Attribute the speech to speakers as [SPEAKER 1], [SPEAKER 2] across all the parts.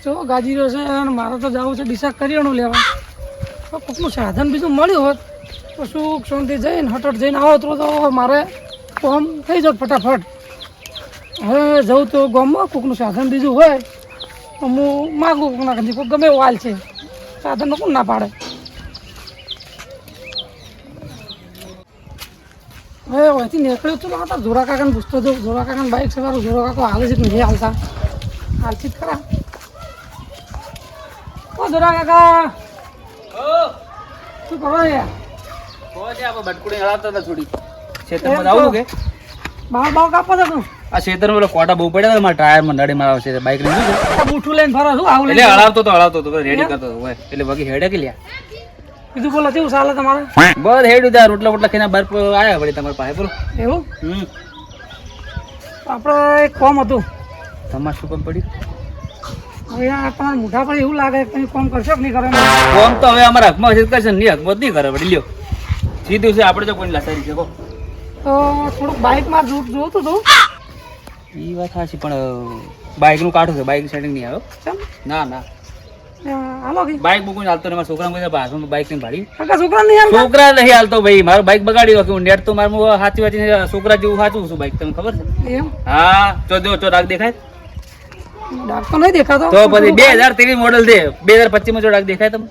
[SPEAKER 1] આ દે ગાજી રહ્યો છે અને મારે તો જવું છે ડીસા કરિયાણું લેવા. તો કોકનું સાધન બીજું મળ્યું હોત તો સુખ શાંતિ જઈને હટટ જઈને આવો તો તો મારે કોમ થઈ જાત ફટાફટ. હવે જવું તો ગામમાં કોકનું સાધન બીજું હોય તો હું માગું કોકના કદી કોક ગમે વાલ છે. સાધન કોણ ના પાડે? હવે અહીંથી નીકળ્યું તો આ તો જોરા પૂછતો હતો, જોરા બાઇક સવારું, જોરા કાકો હાલે છે કે નહીં હાલતા? હાલથી જ ખરા. જોરા કાકા. શું કરો યાર
[SPEAKER 2] બટકુડી હલાવતા હતા થોડી. ખેતરમાં આવું કે?
[SPEAKER 1] બાર બાર કાપો છો તું
[SPEAKER 2] આ ખેતરમાં પેલો કોટા બહુ પડ્યા હતા મારા ટાયરમાં નડી મારા છે બાઈક લઈને શું?
[SPEAKER 1] બૂઠું લઈને ફરો છું આવું
[SPEAKER 2] એટલે હલાવતો તો હલાવતો તો રેડી કરતો હોય. એટલે બાકી હેડે કે લ્યા?
[SPEAKER 1] કીધું બોલો કેવું ચાલે તમારે?
[SPEAKER 2] બસ હેડ્યું ત્યાં રોટલા બોટલા ખાઈને બહાર આવ્યા વળી તમારા પાસે બોલો.
[SPEAKER 1] એવું?
[SPEAKER 2] હમ.
[SPEAKER 1] આપણે એક કોમ હતું.
[SPEAKER 2] તમારે શું કામ પડ્યું?
[SPEAKER 1] હવે આ તમારા મોઢા પર એવું લાગે કે તમે કોમ કરશો કે નહીં કરો.
[SPEAKER 2] કોમ તો હવે અમારા હશે કરશે નહીં હાથમાં તો નહીં કરે વળી લ્યો. સીધું છે આપણે તો કોઈ લાસારી છે
[SPEAKER 1] તો થોડુંક બાઇકમાં જોતું હતું.
[SPEAKER 2] એ વાત સાચી પણ બાઇકનું કાઢું છે બાઇક સેટિંગ નહીં આવ્યો ના ના.
[SPEAKER 1] હાલો
[SPEAKER 2] બાઇક બુકું ચાલતો નહીં મારા છોકરા ભાષમાં બાઇક નહીં ભાડી.
[SPEAKER 1] છોકરા નહીં
[SPEAKER 2] છોકરા નહીં હાલતો ભાઈ મારો બાઇક બગાડી દો હું નેટ તો મારું હું સાચી વાત છોકરા જેવું સાચું છું બાઇક તમને ખબર છે?
[SPEAKER 1] એમ
[SPEAKER 2] હા તો જો તો રાગ દેખાય?
[SPEAKER 1] ડાક તો નહીં દેખાતો.
[SPEAKER 2] તો પછી બે હજાર ત્રીસ મોડલ છે બે હજાર પચીસમાં જો ડાક દેખાય તમને?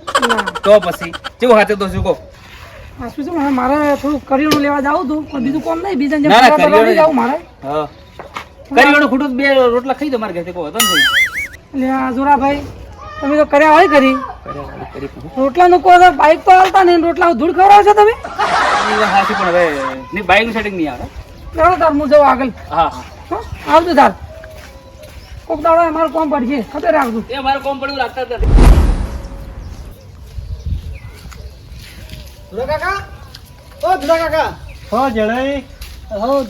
[SPEAKER 2] તો પછી કેવું હાથે તો શું કહો?
[SPEAKER 1] શું છે મારે થોડું કરિયાણું લેવા જાવ તું પણ બીજું કોમ નહીં. બીજા જેમ જાવું મારે.
[SPEAKER 2] હા. કરિયાણું ખોટું બે રોટલા ખાઈ દો મારે ઘરે કહો હતો ને
[SPEAKER 1] એટલે જોરાભાઈ તમે તો કર્યા હોય કરી
[SPEAKER 2] રોટલા નું
[SPEAKER 1] રોટલાનું કહો તો બાઇક તો હાલતા નહીં રોટલા ધૂળ ખવડાવો છો તમે?
[SPEAKER 2] હાથી પણ હવે બાઈકનું સેટિંગ નહીં આવે.
[SPEAKER 1] ચાલો તાર હું જાઉં આગળ.
[SPEAKER 2] હા. હા
[SPEAKER 1] આવજો તાર. કોક દાડો અમારું કોમ પડશે ખબર રાખજો.
[SPEAKER 2] એ અમારું કોમ પડ્યું રાખતા જ નથી.
[SPEAKER 1] કાકા? ઓ ધુડા કાકા.
[SPEAKER 3] હો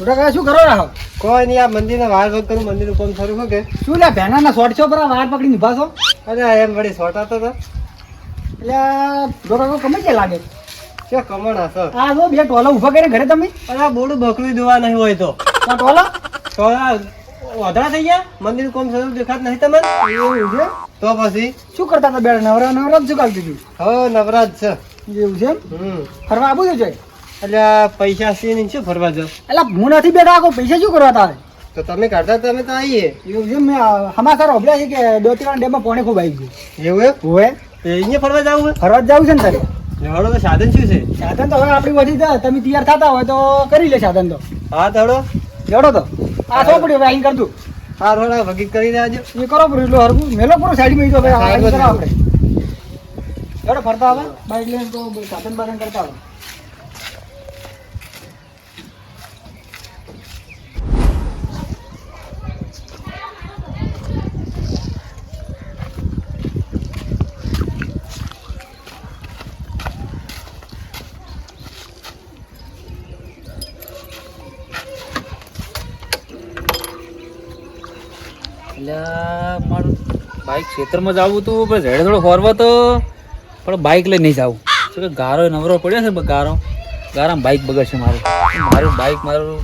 [SPEAKER 1] કાકા શું કરો રાહો?
[SPEAKER 3] કોઈ નહીં આ મંદિરના વાર વખત કરું મંદિરનું કોમ શું કે?
[SPEAKER 1] શું લે ભેનાના શોર્ટ છો પર વાર પકડી નિભાશો
[SPEAKER 3] અરે એમ વળી સોટાતો હતો
[SPEAKER 1] એટલે આ ધુડા કાકો ગમે તે લાગે.
[SPEAKER 3] કે કમણ હશો
[SPEAKER 1] આ જો બે ટોલા ઊભા કરીને ઘરે તમે?
[SPEAKER 3] અરે આ બોડું બકરી દોવા નહીં હોય તો.
[SPEAKER 1] આ ટોલા
[SPEAKER 3] તો થઈ ગયા? મંદિર કોમ શરૂ દેખાત નહીં તમને?
[SPEAKER 1] એવું છે?
[SPEAKER 3] તો પછી?
[SPEAKER 1] શું કરતા હતા બેડા નવરા નવરા શું કાઢી દીધું
[SPEAKER 3] હો નવરાજ છે.
[SPEAKER 1] એવું છે
[SPEAKER 3] હમ.
[SPEAKER 1] ફરવા આવું છે
[SPEAKER 3] એટલે પૈસા છે શું ફરવા જાવ?
[SPEAKER 1] એટલે હું નથી બેઠા આખો પૈસા શું કરવા તારે?
[SPEAKER 3] તો તમે કાઢતા તમે તો આવીએ.
[SPEAKER 1] એવું છે મેં સમાચાર ઓભળ્યા છે કે બે ત્રણ ડેમાં પોણે ખૂબ આવી ગયું.
[SPEAKER 3] એવું એમ?
[SPEAKER 1] હોય
[SPEAKER 3] અહીંયા ફરવા જવું
[SPEAKER 1] ફરવા જવું છે ને તારે?
[SPEAKER 3] હળો તો સાધન શું છે?
[SPEAKER 1] સાધન તો હવે આપણી વધી તમે તૈયાર થતા હોય તો કરી લે સાધન તો.
[SPEAKER 3] હા તો હળો
[SPEAKER 1] જોડો તો? આ શું પડ્યું? હવે આઈને કરતું
[SPEAKER 3] હા થોડા વગીત કરી દેજો.
[SPEAKER 1] એ કરો પૂરું એટલું હરકું મેલો પૂરો સાઈડમાં જો ભાઈ કરો આપણે. ફરતા આવે. બાઈક લઈને તો સાધન બાધન કરતા આવે.
[SPEAKER 2] એટલે મારું બાઇક ક્ષેત્રમાં જવું હતું, પણ ઝેડે થોડો ફોરવા તો પણ બાઇક લઈ નહીં જવું શું કે ગારો નવરો પડ્યો છે ગારો? ગારામાં બાઇક બગડશે મારું. મારું બાઇક મારું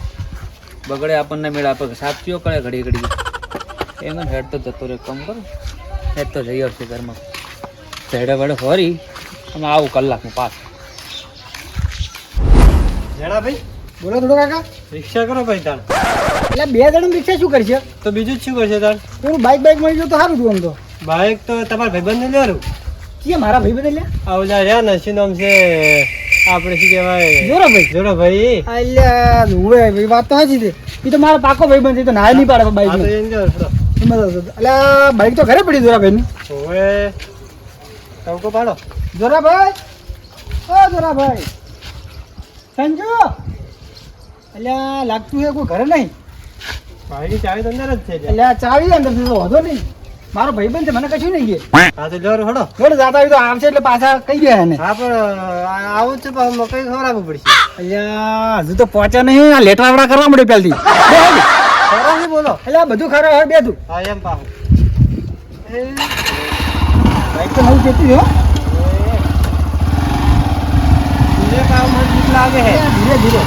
[SPEAKER 2] બગડે આપણને મેળ આપે સાચીઓ કરે ઘડી ઘડી. એમ હેડ તો જતો રહે કમ કરો. હેડ તો જઈ આવશે ઘરમાં. ઝેડે વડે ફરી, અને આવું કલાકનું પાસ
[SPEAKER 3] ઝેડા ભાઈ?
[SPEAKER 1] બોલો થોડો કાકા.
[SPEAKER 3] રિક્ષા કરો ભાઈ તાણ.
[SPEAKER 1] એટલે બે જણ રિક્ષા શું કરશે?
[SPEAKER 3] તો બીજું જ શું કરશે તાણ?
[SPEAKER 1] થોડું બાઈક બાઈક મળી ગયું તો સારું હતું આમ તો.
[SPEAKER 3] બાઇક તો તમારા ભાઈબંધને લેવાનું.
[SPEAKER 1] કે મારા ભાઈ બદલ્યા
[SPEAKER 3] આ જા રહ્યા ને શું નામ છે આપણે શું કહેવાય?
[SPEAKER 1] જોરો ભાઈ.
[SPEAKER 3] જોરો ભાઈ.
[SPEAKER 1] અલ્યા હુંવે ભાઈ વાત તો સાચી છે. એ તો મારો પાકો ભાઈ છે તો નાય નહીં પાડે
[SPEAKER 3] તો
[SPEAKER 1] ને.
[SPEAKER 3] થોડો.
[SPEAKER 1] અલ્યા બાઈક તો ઘરે પડી જોરા ભાઈ
[SPEAKER 3] ઓવે ટવકો પાડો.
[SPEAKER 1] જોરા ભાઈ ઓ જોરા ભાઈ સંજુ. અલ્યા લાગતું છે કોઈ ઘરે નહીં.
[SPEAKER 3] ભાઈની ચાવી તો અંદર જ છે એટલે
[SPEAKER 1] અલ્યા ચાવી અંદર છે તો વાંધો નહીં. મારો ભાઈ બન છે મને કશું નહીં કે
[SPEAKER 3] હા તો જોર હડો.
[SPEAKER 1] જોર જાતા આવી તો આવશે એટલે પાછા કહી ગયા એને.
[SPEAKER 3] હા પણ આવું છે પણ મકઈ આપવું પડશે.
[SPEAKER 1] અલ્યા હજુ તો પહોંચ્યા નહીં. આ લેટવાવડા કરવા મળે પહેલથી.
[SPEAKER 3] ખરા નહીં બોલો?
[SPEAKER 1] એટલે બધું ખરા હોય બે તું.
[SPEAKER 3] હા એમ પાહું.
[SPEAKER 1] ભાઈ તો નવું જતી હો.
[SPEAKER 3] ધીરે કામ મને લાગે હે
[SPEAKER 1] ધીરે ધીરે.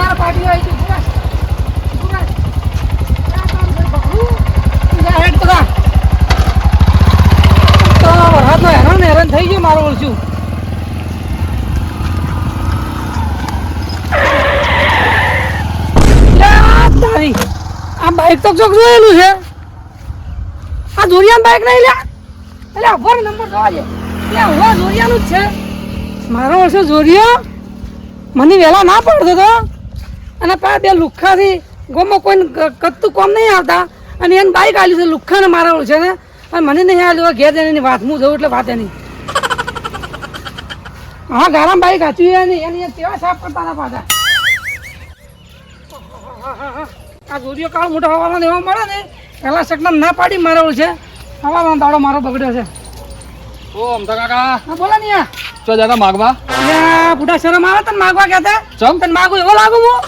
[SPEAKER 1] મારા પાટી આવી તો હેરાન હેરાન થઈ ગયો મારો ઓળશું આ બાઈક તો ચોક જોયેલું છે. આ ધોરિયાન બાઈક નહીં લે. એટલે અભર નંબર જોવા છે એટલે હોવા જ છે. મારો વર્ષો જોરિયો. મને વહેલા ના પડતો તો. અને પા બે લુખ્ખાથી ગોમાં કોઈ કત્તું કોમ નહીં આવતા. અને એને બાઈક આલ્યું છે લુખ્ખાને મારેલું છે ને. અને મને નહીં આલ્યું ઘેર જઈને એની વાત હું જવું એટલે વાત એની. હા ગારામ બાઈક હાચવી એની એની તેવા સાફ કરતા ના પાછા. આ જોરિયો કાળ મોટો હવાલો એવા મળે ને પહેલા શકનામ ના પાડી મારેલું છે. હવાલો દાડો મારો બગડ્યો છે.
[SPEAKER 2] ઓ અમતા કાકા.
[SPEAKER 1] હા બોલા ને
[SPEAKER 2] ચો જાતા માગવા?
[SPEAKER 1] બુઢા શરમ આવે તને માગવા કહેતા?
[SPEAKER 2] ચમ?
[SPEAKER 1] તને માગું એવો લાગુ હું?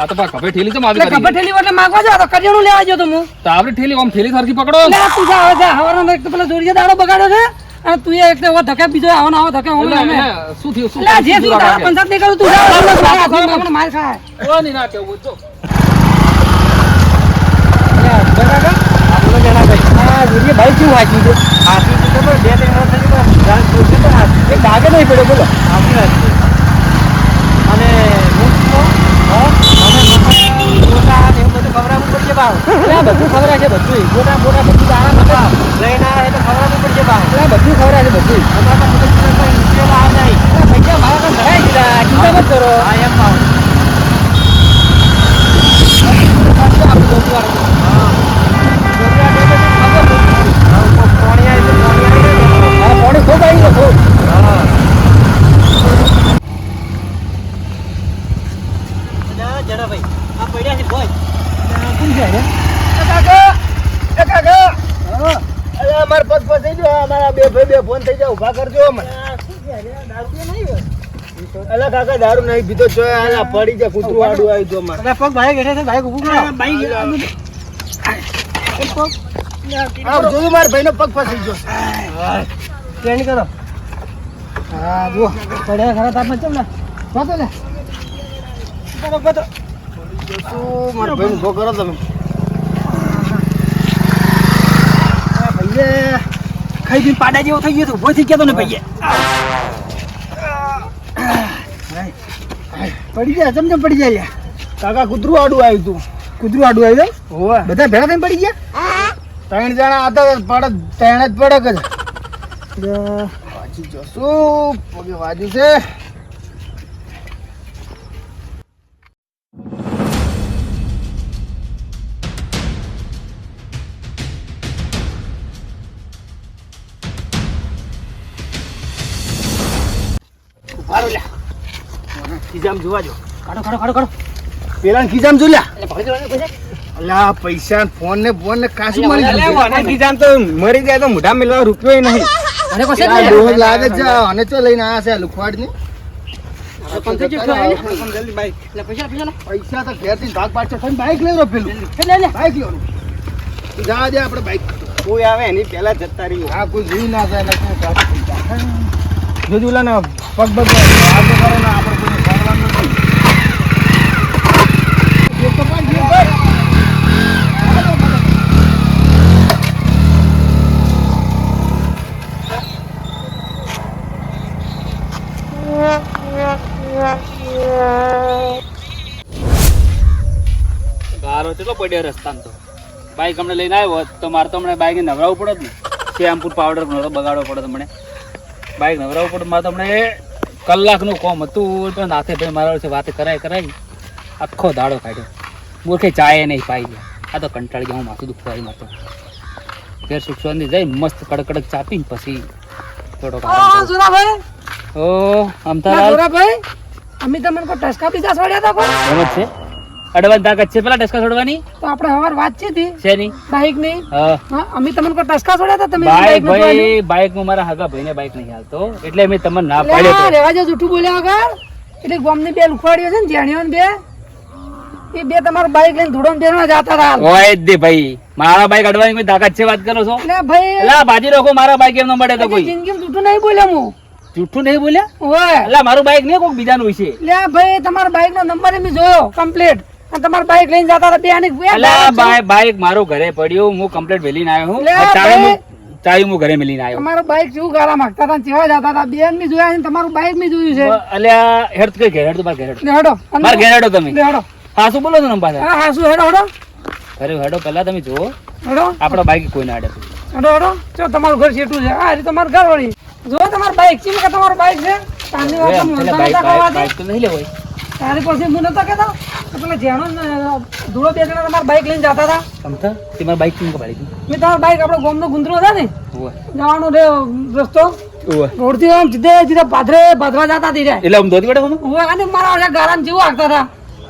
[SPEAKER 2] આ તો પા ખભે ઠેલી ચમ
[SPEAKER 1] એટલે ખબર ઠેલી એટલે માંગવા જાવ તો કરિયાણું લેવા જો તો હું.
[SPEAKER 2] તો આપણે ઠેલી આમ ઠેલી સરખી પકડો.
[SPEAKER 1] એટલે તું જા હવે જા હવારનો એક તો પેલો જોરિયો દાડો બગાડ્યો છે અને તું એક તો ધક્કા બીજો આવો ને આવો ધકે ઓમે ઓમે.
[SPEAKER 2] શું થયું શું
[SPEAKER 1] એટલે જે? તું તારા પંચાયત નહીં કરું તું જા હવારનો જા, માર ખાય.
[SPEAKER 2] ઓ, ની ના કેવું જો
[SPEAKER 3] ભાઈ. શું વાંચ્યું છે? છે તો બે ત્રણ વર્ષ થઈ ગયા ડાગે નહીં પડ્યો બોલો. સાચી વાત છે અને હું શું કહું? હા? મને મકાન, ગોટા ને એવું બધું ખવડાવવું પડશે ભાવ એટલે બધું ખવડાવે છે બધું ગોટા બોટા બધું દાણા બધા લઈને આવે તો ખવડાવવું પડશે ભાવ એટલે બધું ખવડાવે છે બધું અમારા પાસે બધું કોઈ મુશ્કેલ આવે નહીં એટલે પૈસા મારા પાસે ભરાઈ દીધા ચિંતા મત કરો હા એમ ભાવ
[SPEAKER 4] અલા કાકા દારૂ નહીં પીતો છો અલા પડી જાય કૂતરું આડું આવી તો મારે
[SPEAKER 3] પગ ભાઈ છે ભાઈ ઉભું કરો.
[SPEAKER 4] જોયું મારા ભાઈનો પગ ફસી ગયો.
[SPEAKER 3] ટ્રેન કરો.
[SPEAKER 1] હા પડ્યા ખરા તાપમાં ચમ ને? ભાઈ લે.
[SPEAKER 4] શું મારા ભાઈનો ઊભો કરો તમે?
[SPEAKER 3] ખાઈ પીને પાડા જેવો થઈ ગયો તો ઊભો થઈ ગયો ને ભાઈએ.
[SPEAKER 4] પડી ગયા ચમ ચમ પડી જાય કાકા કૂતરું આડું આવ્યું તું.
[SPEAKER 3] કૂતરું આડું આવ્યું
[SPEAKER 4] હોવે.
[SPEAKER 3] બધા ભેગા થઈને પડી ગયા?
[SPEAKER 4] ત્રણ જણા હતા પડે ત્રણ જ પડે જ. વાંચી જો શું પગે વાજ્યું છે.
[SPEAKER 3] ખીજામ જોવા જો. કાઢો કાઢો કાઢો કાઢો.
[SPEAKER 4] પેલા ખીજામ
[SPEAKER 3] પકડી પૈસા
[SPEAKER 4] અલા પૈસા ફોન ને ફોન ને કાશું મળી ગયું
[SPEAKER 3] ખીજામ તો મરી જાય તો મોઢા મેળવા રૂપિયો નહીં. અને પછી
[SPEAKER 4] લાગે છે અને ચો લઈને આયા છે લુખવાડની
[SPEAKER 3] પૈસા
[SPEAKER 4] તો ઘેરથી ભાગ પાડશે બાઈક લઈ લો પેલું.
[SPEAKER 3] લે લે
[SPEAKER 4] બાઈક લેવાનું. જા દે આપણે બાઈક
[SPEAKER 3] કોઈ આવે એની પહેલા જતા રહી
[SPEAKER 4] આ કોઈ જોઈ ના જાય ને શું થાય. જોજો ઓલા ને પગ પગ આગળ
[SPEAKER 2] ગારો કેટલો પડ્યો રસ્તામાં તો? બાઈક હમણાં લઈને આવ્યો હોત મારે તો હમણાં બાઈકને નવરાવવું પડે જ ને. શેમ્પુ પાવડર બગાડવો પડે તમને. બાઈક નવરાવવું પડે મારે તો હમણાં કલાકનું કોમ હતું. પણ નાથે ભાઈ મારા વચ્ચે વાત કરાય કરાય આખો દાડો કાઢ્યો. મૂર્ખે ચાય નહીં પાઈ ગયા. આ તો કંટાળી ગયા હું માથું દુખવાય માથું. ઘેર સુખ શાંતિ જઈ મસ્ત કડક કડક ચાપીને પછી
[SPEAKER 1] થોડો
[SPEAKER 2] ઓ અમતા
[SPEAKER 1] જોરાભાઈ. અમે તમને કોઈ ટસકા બીજા છોડ્યા હતા કોઈ?
[SPEAKER 2] છે. અડવાન ધાક છે પેલા ટસકા છોડવાની?
[SPEAKER 1] તો આપણે હવાર હતી
[SPEAKER 2] છે નહીં
[SPEAKER 1] બાઈકની?
[SPEAKER 2] હા.
[SPEAKER 1] અમે તમને કોઈ ટસકા છોડ્યા હતા? તમે
[SPEAKER 2] બાઈક ભાઈ બાઈકમાં મારા હગા ભાઈને બાઈક નહીં હાલતો. એટલે અમે તમને ના પાડ્યો તો.
[SPEAKER 1] રેવા જો જૂઠું બોલ્યા વગર. એટલે ગામની બે લુખવાડીઓ છે ને જેણીઓ બે. એ બે તમારું બાઈક લઈને ધૂળો બે જતા હતા.
[SPEAKER 2] હોય દે ભાઈ મારા બાઈક અડવાની કોઈ તાકાત છે વાત કરો છો?
[SPEAKER 1] એટલે ભાઈ.
[SPEAKER 2] એટલે બાજી રાખો મારા બાઈક એમ ન મળે તો કોઈ.
[SPEAKER 1] જિંદગીમાં જૂઠું નહીં બોલ્યા હું.
[SPEAKER 2] જૂઠું નહીં બોલ્યા?
[SPEAKER 1] ઓય.
[SPEAKER 2] એટલે મારું બાઈક નહીં કોઈ બીજાનું હોય છે
[SPEAKER 1] એટલે ભાઈ તમારા બાઈક નો નંબર મેં જોયો કમ્પ્લીટ તમારા બાઈક લઈને જતા હતા
[SPEAKER 2] એટલે બાઈક બાઈક મારું ઘરે પડ્યું હું કમ્પ્લેટ વેલી આવ્યો હું ચાવી હું ઘરે મેલીને આવ્યો.
[SPEAKER 1] તમારું બાઈક જેવું ગાળા માંગતા હતા ચેવા જતા હતા બેન બી જોયા છે તમારું બાઈક બી જોયું છે.
[SPEAKER 2] અલ્યા હેડ કઈ ઘેર હેડ તો બાર ઘેર હેડ.
[SPEAKER 1] હેડો.
[SPEAKER 2] બાર ઘેર હેડો તમે.
[SPEAKER 1] હેડો.
[SPEAKER 2] હા બોલો છો ને પાછા?
[SPEAKER 1] હા હા હેડો હેડો.
[SPEAKER 2] અરે હેડો પહેલા તમે જુઓ.
[SPEAKER 1] હેડો.
[SPEAKER 2] આપણા બાઈક કોઈ ના હેડે
[SPEAKER 1] હેડો હેડો. ચો તમારું ઘર છેટું છે. આ તમારું ઘર વળી. જો તમારું બાઈક છે કે તમારું બાઈક છે? તાની વાત
[SPEAKER 2] પેલા બાઈક. બાઈક તો નહીં લેવાય.
[SPEAKER 1] તારી પછી હું નતો કહેતો તો પેલા જેણો ધૂળો બે જણા તમારા બાઈક લઈને જતા હતા.
[SPEAKER 2] સમતા મારા બાઈક કેમ પાડી
[SPEAKER 1] મેં તમારા બાઈક આપણો ગોમનો ગુંદરો હતા ને જવાનો રે રસ્તો. રોડથી આમ સીધે સીધા પાથરે પાથરા જતા હતી
[SPEAKER 2] એટલે આમ ધોતી પડે હું
[SPEAKER 1] અને મારા ઓલા ગારાન જેવું આગતા હતા.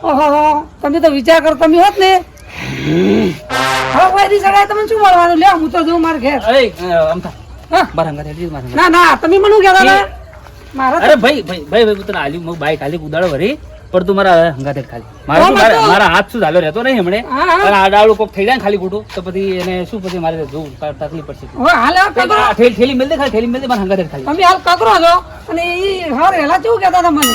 [SPEAKER 1] ઓહો તમે તો વિચાર કરો તમે હોત ને. હવે કોઈ દી સગાય તમને શું મળવાનું? લે હું તો જઉં મારા ઘેર.
[SPEAKER 2] આમ
[SPEAKER 1] હા?
[SPEAKER 2] મારા
[SPEAKER 1] ના ના તમે મને કહેતા મારા
[SPEAKER 2] અરે ભાઈ ભાઈ ભાઈ ભાઈ હું તને આલ્યું હું બાઈક આલી ઉદાડો વરી. પણ તું મારા હંગાત ખાલી. મારા હાથ શું ચાલ્યો રહેતો નહીં હમણે. અને આડાવડું કોક થઈ જાય ખાલી ખોટું તો પછી એને શું પછી મારે જોવું તકલીફ પડશે.
[SPEAKER 1] હાલ
[SPEAKER 2] થેલી મેલ દે ખાલી થેલી મેલ દે મારા હંગાત ખાલી.
[SPEAKER 1] તમે હાલ કકરો છો. અને ઈ હાર હેલા કેવું કહેતા હતા મને?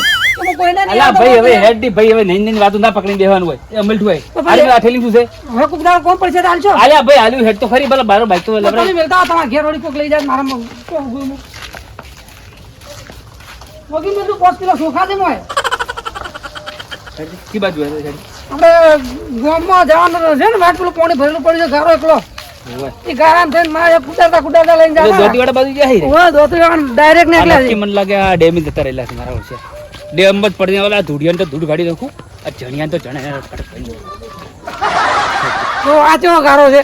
[SPEAKER 2] ભાઈ હવે હેડની ભાઈ હવે નઈ નઈ વાતો ના પકડી દેવાનું હોય. એ અમલઠું હોય.
[SPEAKER 1] તો
[SPEAKER 2] આ થેલી શું છે?
[SPEAKER 1] હવે કોક દાડો કોણ પડશે હાલશો.
[SPEAKER 2] આલ્યા ભાઈ હાલ્યું હેડ તો ખરી ભલે મારો બાઈક તો
[SPEAKER 1] તમે તમારા ઘેર કોક લઈ જાય મારા મગ- કોક મોગી મેં તો પાંચ કિલો દે મોય
[SPEAKER 2] કી બાજુ.
[SPEAKER 1] આપણે ગામમાં જવાનું છે ને માટલું પાણી ભરેલું પડ્યું છે ગારો એકલો. એ ગારામ થઈને મારે કુદારતા કુદારતા લઈને
[SPEAKER 2] બાજુ જાય રે.
[SPEAKER 1] ઓય દોતી ડાયરેક્ટ ને
[SPEAKER 2] એટલે મને લાગે આ ડેમ જતા રહેલા છે મારા વર્ષે ડેમ જ પડીને ઓલા ધૂળિયાને તો ધૂળ ગાડી નાખું. આ જણિયાને તો જણે કડક કરી નાખું.
[SPEAKER 1] તો આ ચેવો ગારો છે?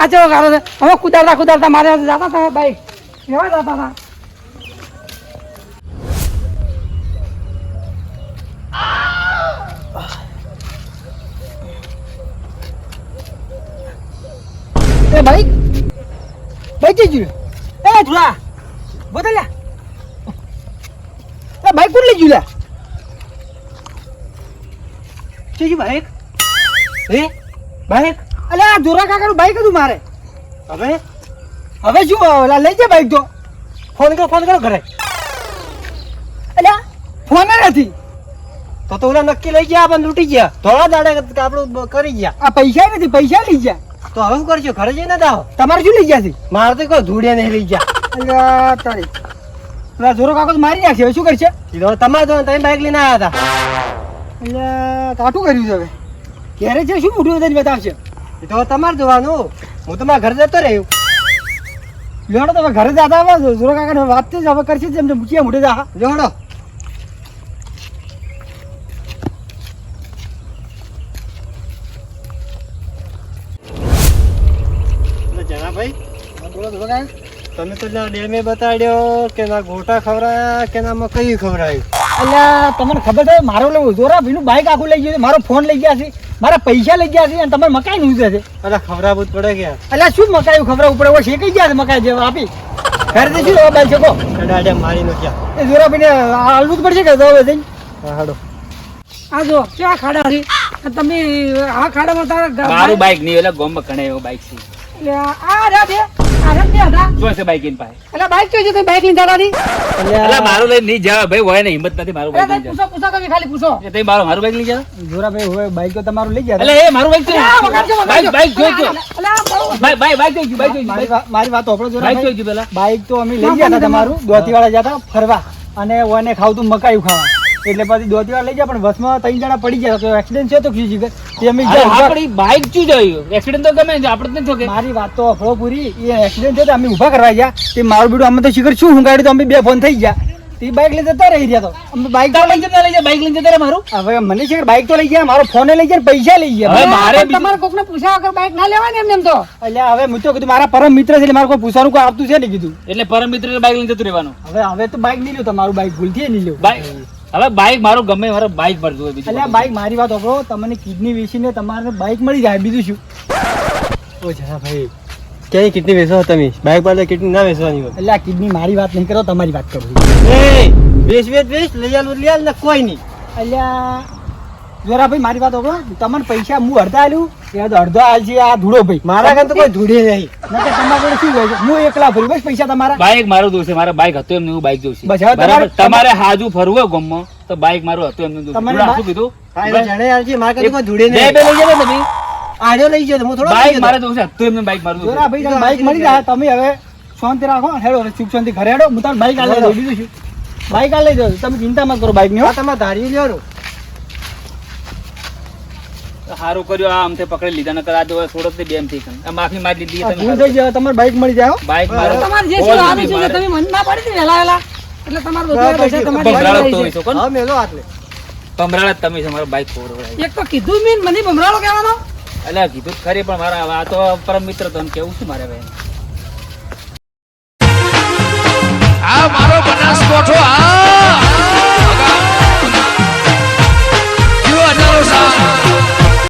[SPEAKER 1] આ ચેવો ગારો છે? હવે કુદારતા કુદારતા મારે જતા હતા બાઈક કેવા જતા હતા?
[SPEAKER 4] એ બાઈક જઈ ગયું? એ ધુલા બોતલ. એ બાઈક કોણ લઈ ગયું ગયું બાઈક હે? બાઈક અલે, આ ધોરા કાકાનું બાઈક હતું મારે. હવે? હવે શું ઓલા લઈ જા બાઈક તો. ફોન કરો ફોન કરો ઘરે. અલ્યા ફોન નથી.
[SPEAKER 3] તો તો ઓલા નક્કી લઈ ગયા આપણને લૂંટી ગયા. થોડા દાડે આપણું કરી ગયા.
[SPEAKER 4] આ પૈસા નથી, પૈસા લઈ ગયા.
[SPEAKER 3] તો હવે શું કરશું ઘરે જઈને દાવ
[SPEAKER 4] તમારે શું લઈ ગયા છે?
[SPEAKER 3] મારે તો કોઈ ધૂળે નહીં લઈ ગયા.
[SPEAKER 4] તારી. પેલા જોરો કાકો તો મારી નાખશે. હવે શું કરશે?
[SPEAKER 3] કીધો તમારે તો તમે બાઇક લઈને આવ્યા હતા.
[SPEAKER 4] એટલે કાઠું કર્યું છે હવે? ઘેરે છે શું મોટું બધાને બતાવશે?
[SPEAKER 3] એ તો તમારે જોવાનું. હું તમારા ઘરે જતો રહ્યો.
[SPEAKER 4] જોડો તમે ઘરે જતા આવો જોરો કાકાને વાત જ હવે કરશે જેમ મૂકીએ મોટે જા
[SPEAKER 3] જોડો તમે તો ના ડેમે બતાડ્યો કે ના ગોટા ખવરાયા કે ના મકઈ ખવડાવી
[SPEAKER 4] અલ્યા તમને ખબર છે મારો લેવું જોરા ભીનું બાઈક આખું લઈ ગયું છે મારો ફોન લઈ ગયા છે મારા પૈસા લઈ ગયા છે અને તમારે મકાઈ નું છે.
[SPEAKER 3] અરે ખવડાવવું જ પડે ગયા.
[SPEAKER 4] એટલે શું મકાઈ ખબર ઉપડે હોય શેકાઈ ગયા છે મકાઈ જેવા આપી. ઘરે દેજો હવે બાઈ શકો
[SPEAKER 3] ડાડે મારી નો ક્યાં?
[SPEAKER 4] એ જોરા ભીને આલવું જ પડશે કે તો હવે જઈને
[SPEAKER 3] હાડો
[SPEAKER 1] આ જો ક્યાં ખાડા છે? તમે આ ખાડામાં તારા
[SPEAKER 2] મારું બાઈક નહીં એટલે ગોમ કણે એવો બાઈક છે.
[SPEAKER 1] એટલે આ રહ્યા
[SPEAKER 2] બાઈક એની પાસે?
[SPEAKER 1] એટલે બાઈક જોઈ છે બાઈક લઈને જતા
[SPEAKER 2] એટલે મારું લઈને નહીં જાવ ભાઈ હોય ને હિંમત નથી મારું બાઈક
[SPEAKER 1] પૂછો પૂછો તમે ખાલી પૂછો.
[SPEAKER 2] એ તમે મારું મારું બાઈક લઈ જાવ
[SPEAKER 4] જોરા ભાઈ બાઈક તો તમારું લઈ
[SPEAKER 2] એટલે એ મારું બાઈક
[SPEAKER 1] એટલે આ વગાડજો,
[SPEAKER 2] છે બાઈક બાઈક જોઈ ગયો
[SPEAKER 1] એટલે આ બહુ-
[SPEAKER 2] બાઈક બાઈક બાઈક જોઈ બાઈક જોઈ
[SPEAKER 4] મારી વાત- મારી જોરા
[SPEAKER 2] બાઈક જોઈ પેલા.
[SPEAKER 4] બાઈક તો અમે લઈ ગયા તમારું તમારું. દોતીવાળા જતા ફરવા. અને ઓને ખાવતું મકાયું ખાવા. એટલે પછી વાર લઈ જાય પણ બસમાં ત્રણ જણા પડી ગયા. તો એક્સિડન્ટ છે તો ખીચી જીગર તે અમે
[SPEAKER 2] આપણી બાઇક ચૂ જોયું? એક્સિડન્ટ તો ગમે છે આપણે જ નથી થયો
[SPEAKER 4] મારી વાત તો અફળો પૂરી. એ એક્સિડન્ટ છે તો અમે ઊભા કરવા ગયા. તે મારું બીડું અમે તો શિખર શું hunગાડ્યું તો અમે બે ફોન થઈ ગયા. તે બાઇક લઈ જતા રહી ગયા તો. અમે બાઈક
[SPEAKER 2] તાર લઈ જતા લઈ જાય બાઈક લઈ જતા રહે મારું?
[SPEAKER 4] હવે મને છે બાઇક તો લઈ ગયા મારો ફોન લઈ ગયા પૈસા લઈ ગયા.
[SPEAKER 2] હવે મારે
[SPEAKER 1] તમારે કોકને પૂછ્યા વગર બાઇક ના લેવાની એમ એમ તો.
[SPEAKER 4] એટલે હવે હું તો કીધું મારા પરમ મિત્ર છે એટલે મારે કોઈ પૂછવાનું કોઈ આવતું છે ને કીધું.
[SPEAKER 2] એટલે પરમ મિત્ર બાઈક લઈ જતું રહેવાનું.
[SPEAKER 4] હવે હવે તો બાઇક નહીં લ્યો તમારું બાઈક ભૂલથી નહીં લ્યો.
[SPEAKER 2] બાઈક હવે બાઈક મારું ગમે મારો બાઈક પર હોય બીજું
[SPEAKER 4] એટલે આ બાઈક મારી વાત હોભળો તમને કિડની વેચીને તમારે બાઈક મળી જાય બીજું શું?
[SPEAKER 3] ઓ જરા ભાઈ ક્યાંય કિડની વેચો તમે? બાઈક પર કિડની ના વેચવાની હોય.
[SPEAKER 4] એટલે આ કિડની મારી વાત નહીં કરો તમારી વાત કરું
[SPEAKER 3] એ વેચ વેચ વેચ લઈ આલ લઈ આલ ને કોઈ નહીં.
[SPEAKER 4] એટલે જોરા ભાઈ મારી વાત હોભળો. તમને પૈસા હું અડધા આલ્યું? એ અડધો આલજે આ ધૂળો ભાઈ.
[SPEAKER 3] મારા કાન તો કોઈ ધૂળી નહીં.
[SPEAKER 4] નકર તમારા ઘરે શું હોય? હું એકલા ભરી બસ પૈસા તમારા?
[SPEAKER 2] બાઈક મારું દોષ મારા બાઈક હતો એમને હું બાઈક જોશે
[SPEAKER 4] બસ હવે તમારે-
[SPEAKER 2] હાજુ ફરવું હોય ગામમાં તો બાઈક મારું હતું એમને જોઉં
[SPEAKER 4] તમારે
[SPEAKER 2] શું કીધું?
[SPEAKER 3] જાણે યાર મારા ઘરે કોઈ ધૂળી નહીં
[SPEAKER 2] બે લઈ જાવ તમે.
[SPEAKER 3] આડ્યો લઈ ગયો હું થોડો
[SPEAKER 2] બાઈક મારે દોષ છે હતું એમને બાઈક મારું
[SPEAKER 4] જોરા ભાઈ તમે બાઈક મળી જાય તમે હવે શાંતિ રાખો. હેડો ચૂપ શાંતિ ઘરે હેડો. હું તમને બાઈક આલે દઉં બાઈક આલે દઉં તમે ચિંતા મત કરો બાઈકની
[SPEAKER 3] તમે તમારે ધારી લ્યો
[SPEAKER 2] સારું કર્યું આ અમથે પકડી લીધા નકર આ જો થોડોકથી બેમ થઈ આ માફી માંગી દીધી તમે
[SPEAKER 4] ભૂલ થઈ જાય તમારે બાઈક મળી જાય
[SPEAKER 2] બાઈક મારો
[SPEAKER 1] તમારે જે છે
[SPEAKER 2] બોલ
[SPEAKER 1] છે તમે મન ના પડી ને વેલા વેલા એટલે તમારે બધું પૈસા તમારી
[SPEAKER 2] ભમરાળો તો હોય છો, કોણ?
[SPEAKER 4] હા મેલો
[SPEAKER 2] આટલે. જ તમે છો મારો બાઈક
[SPEAKER 1] ફોર એક તો કીધું મેં મને ભમરાળો કહેવાનો.
[SPEAKER 2] એટલે કીધું ખરી પણ મારા આ તો પરમ મિત્ર તો કેવું છું મારે ભાઈ?
[SPEAKER 5] આ મારો